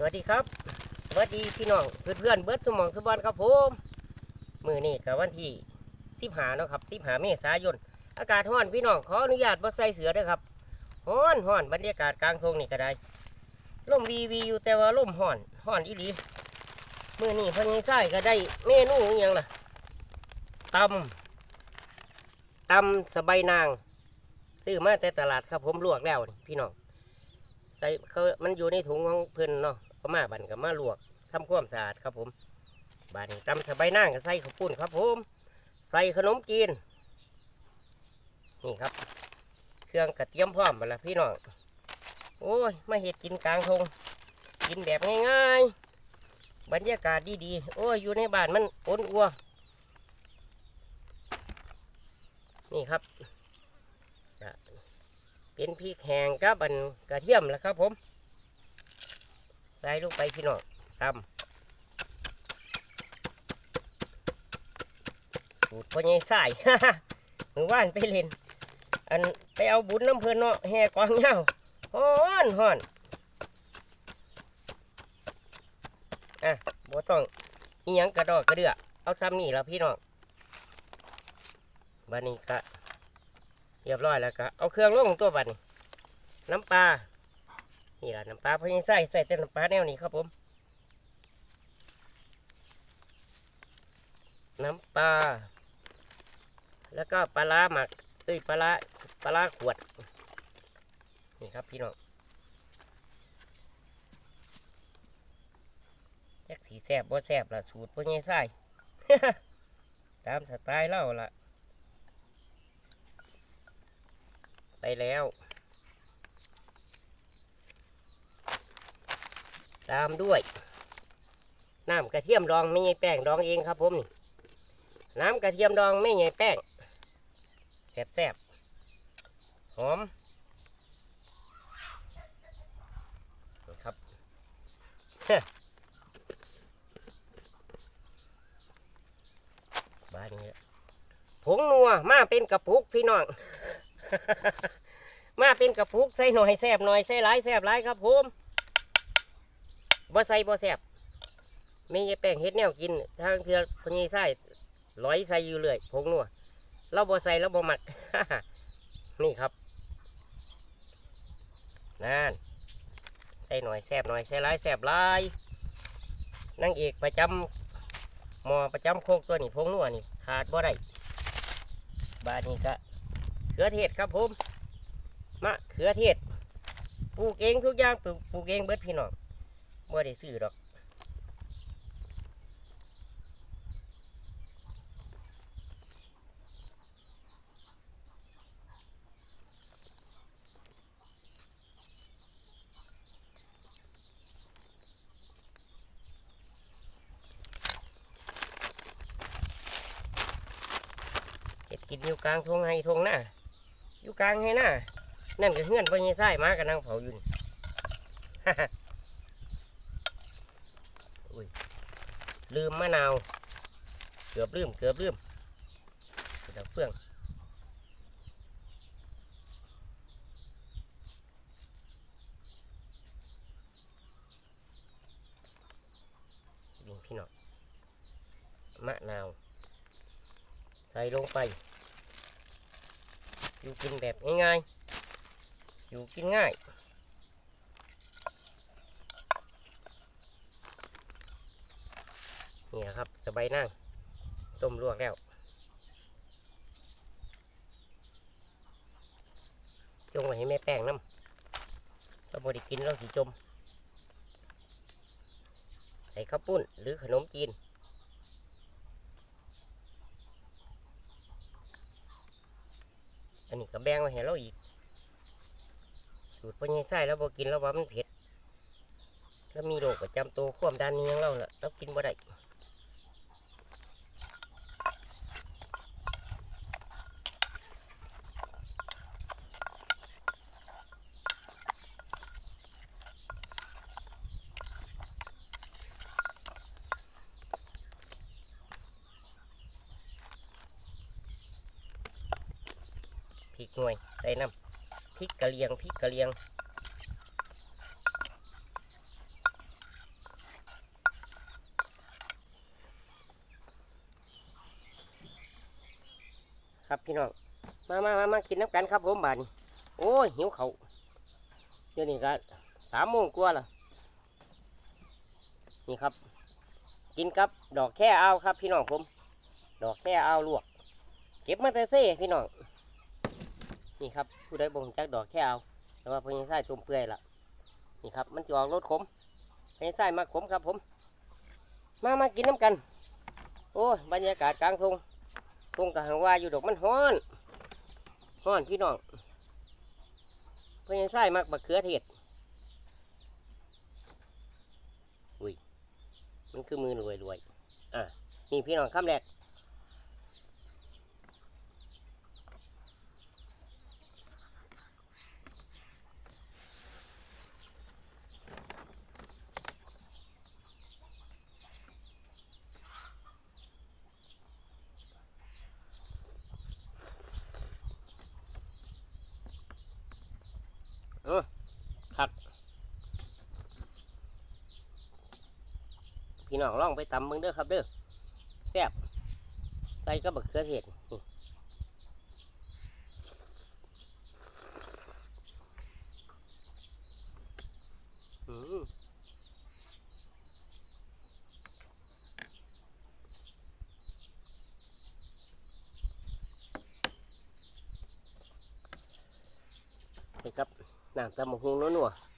สวัสดีครับสวัสดีพี่น้องเพื่อนๆเบิร์ดสมองสบอนครับผมมือนี่กับวันที่สิบหาเนาะครับสิบหาเมษายนอากาศร้อนพี่น้องขออนุญาตบ่ใส่เสือด้วยครับร้อนร้อนบรรยากาศกลางทงนี่ก็ได้ล่มวีวีอยู่แต่ว่าล่มร้อนร้อนอีหลีมือนี่เพันยังใส่ก็ได้เมนูอย่างล่ะตำตำสบายนางซื้อมาแต่ตลาดครับผมลวกแล้วพี่น้องใส่เขามันอยู่ในถุงของเพื่อนเนาะ เอามาบันกับมาลวกทำความสะอาดครับผมบานี้ตำสบายนั่งก็ใส่ข้าวปุ้นครับผม ใส่ขนมจีนนี่ครับ เครื่องกระเทียมพร้อมมดละพี่น้องโอ้ยมาเห็ดกินกลางทงกินแบบง่ายๆ บรรยากาศดีๆ โอ้ยอยู่ในบ้านมันอ้นอัวนี่ครับเป็นพริกแห้งกับอันกระเทียมแล้วครับผม ใส่ลงไปพี่น้องตำสูตรพ่อใหญ่ใส่มือว่านไปเล่น อันไปเอาบุญน้ำเพลินเนาะแห่กวางเงาฮ้อนฮ้อนอะบ่ต้องอีหยังกระดอกกระเดือเอาซ้ำนี่แล้วพี่น้องบันนี้ก็เรียบร้อยแล้วก็เอาเครื่องลงตัวบันี้ น้ำปลา นี่แหละน้ำปลาเพราะยังใส่ใส่แต่น้ำปลาแนวนี้ครับผม น้ำปลา แล้วก็ปลาร้าหมักเอ้ยปลาร้าปลาร้าขวด นี่ครับพี่น้องแจ็คสีแสบบ่แสบละสูตรพวกนี้ใส่ตามสไตล์เล่าละไปแล้ว ตามด้วยน้ำกระเทียมดองไม่ใช่แป้งดองเองครับผมนี่น้ำกระเทียมดองไม่ใช่แป้งแซ่บๆหอมครับบ้านนี้ผงนัวมาเป็นกระปุกพี่น้อง มาเป็นกระปุกใส่หน่อยแซ่บหน่อยใส่หลายแซ่บหลายครับผม บ่ใส่บ่แซ่บมีแป้งเฮ็ดแนวกินทางเทือพญีไส้ร้อยใส่อยู่เรื่อยผงนัวเราบ่ใส่เราบ่หมัก นี่ครับนั่นใส่หน่อยแซ่บหน่อยใส่ลายแซ่บลายนางเอกประจำหมอประจำโคกตัวนี้ผงนัวนี่ขาดบ่ได้บาดนี้ก็เขือเทศครับผมมะเขือเทศปลูกเองทุกอย่างปลูกปลูกเองเบิดพี่น้อง บ่ได้ซื้อดอกเห็ดกินอยู่กลางทงไห้ทงหน้าอยู่กลางให้หน้านั่นก็เงื่อนไปยังไส้มากันนั่งเผาอยู่น ลืมมะนาว เกือบลืมเกือบลืมเดี๋ยวเฟื่องนี่พี่น้องมะนาว ใส่ลงไปอยู่กินแบบง่ายๆอยู่กินง่าย นี่ครับสบายนั่งต้มลวกแล้วจงไว้ให้แม่แป้งน้ำสมบไดิกินเราสีจม ใส่ข้าวปุ้นหรือขนมจีนอันนี้ก็แบ่งไว้ให้เราอีก สูตรพ่อใหญ่ไส้แล้วพอกินแล้วว่ามันเผ็ด แล้วมีโรคประจำตัวความดันนี้ของเราน่ะเรากินบ่ได้ หน่วยใส่น้ำพริกกะเลียงพริกกะเลียงครับพี่น้องมามามามากินน้ำกันครับผมบานโอ้ยหิวเขาเดี๋ยวนี้ก็สามโมงกว่าละนี่ครับ กินกับดอกแค่เอาครับพี่น้องผม ดอกแค่เอาลวก เก็บมาแต่เซ่พี่น้อง นี่ครับผู้ใดบ่งจักดอกแค่เอาแต่ว่าพญาไส้ชมเปื่อยละนี่ครับมันจะออกรสขมพญาไส้มาขมครับผม มามากินน้ำกัน โอ้บรรยากาศกลางทงทงกหังว่าอยู่ดอกมันฮ้อนฮ้อนพี่น้องพญาไส้มักบักเขือเทศอุ้ยมันคือมือรวยรวยอะนี่พี่น้องคำแรก ครับพี่น้องลองไปตำมึงเด้อครับเด้อแซ่บใส่ก็บักเขือเทศอืมนี่ครับ น้ำตำมะฮุงนัวๆ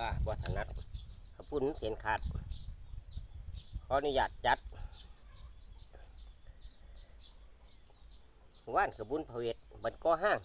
อ่าวัฒนัดขปุ่นเขียนขาดขออนุญาตจัดว่านขบุญพระเวทบันก่อห้าง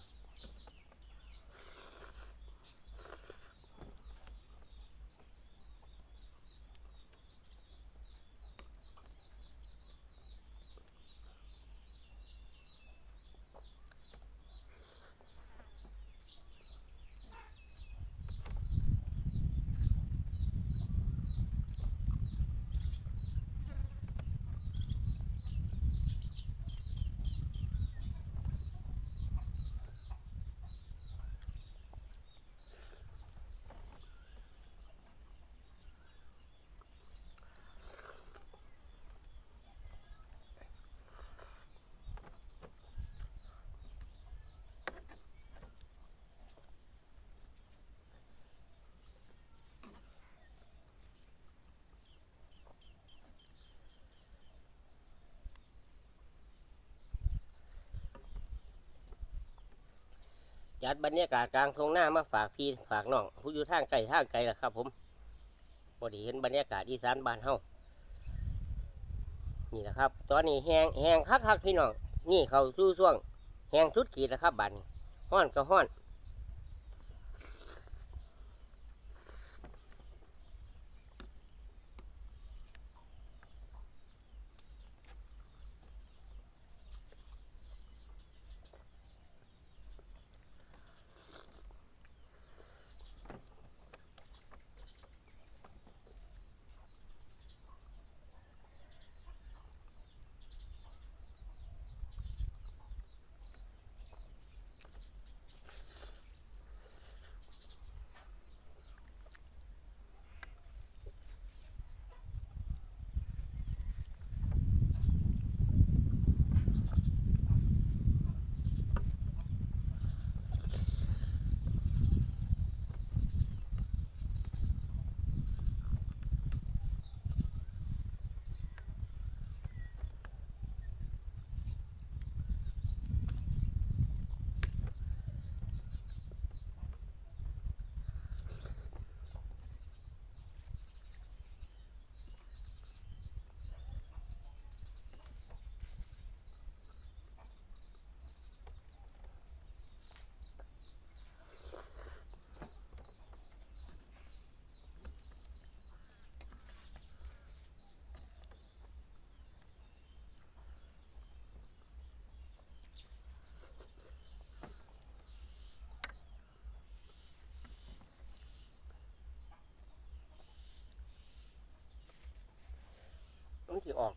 จัดบรรยากาศกลางทงหน้ามาฝากพี่ฝากน้องผู้อยู่ทางไกลทางไกลล่ะครับ ผมพอดีเห็นบรรยากาศอีสานบ้านเฮานี่แหละครับ ตอนนี้แหงแหงคักคักพี่น้องนี่เขาสู้ช่วงแหงชุดขีดแล้วครับบันี้ห้อนก็ห้อน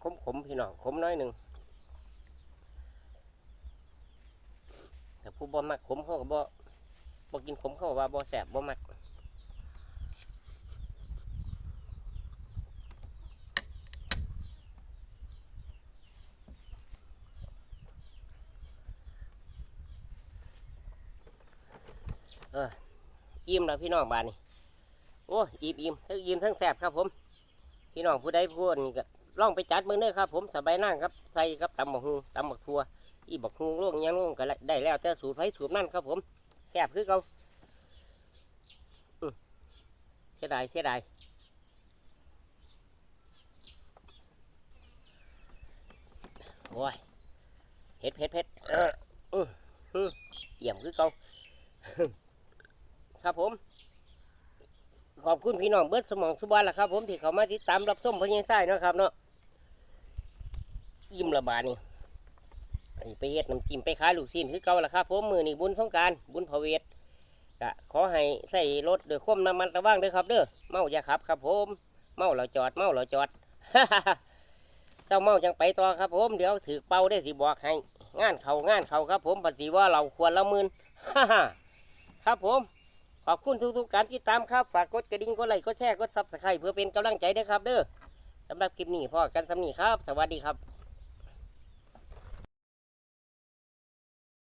ขมขมพี่น้องขมน้อยหนึ่งแต่ผู้บ่มักขมเขาก็บ่บ่กินขมเขาว่าบ่แสบบ่มักเอออิ่มแล้วพี่น้องบ้านนี่โอ้อิ่มอิ่มทั้งอิ่มทั้งแสบครับผม พี่น้องผู้ใดผู้นี่ก็ ลองไปจัดมือเด้อครับ ผมสบายนั่งครับใส่ครับตำบักฮูตำบักทัวอีบักฮูล่วงยังล่วงก็ได้แล้วแต่สูตรไฟสูตรนั่นครับ ผมแซ่บคือเขาเสียดายเสียดายโอ้ยเผ็ดเผ็ดเผ็ดเอออื้ออื้อเยี่ยมคือเขาครับผม ขอบคุณพี่น้องเบิร์ดสมองสุบานละครับ ผมที่เขามาติดตามรับชมพญาไส้นะครับเนาะ ยิ้มระบาดนี่อันนี้ไปเฮ็ดน้ำจิ้มไปขายลูกชิ้นคือเก่าละครับผมมือนี่บุญสงการบุญพระเวทก็ขอให้ใส่รถด้วยความระมัดระวังเด้อครับเด้อเมาอย่าขับครับผม เมาเราจอดเมาเราจอดเจ้าเมาจังไปต่อครับผมเดี๋ยวถือเป่าได้สิบอกให้งานเขางานเขาครับ ผมปฏิว่าเราควรละมืนครับผมขอบคุณทุกๆการติดตามครับฝากกดกระดิ่งกดไลค์กดแชร์กดซับสไครต์เพื่อเป็นกำลังใจด้วยครับ เด้อสำหรับคลิปนี้พอกันสำนีครับ สวัสดีครับ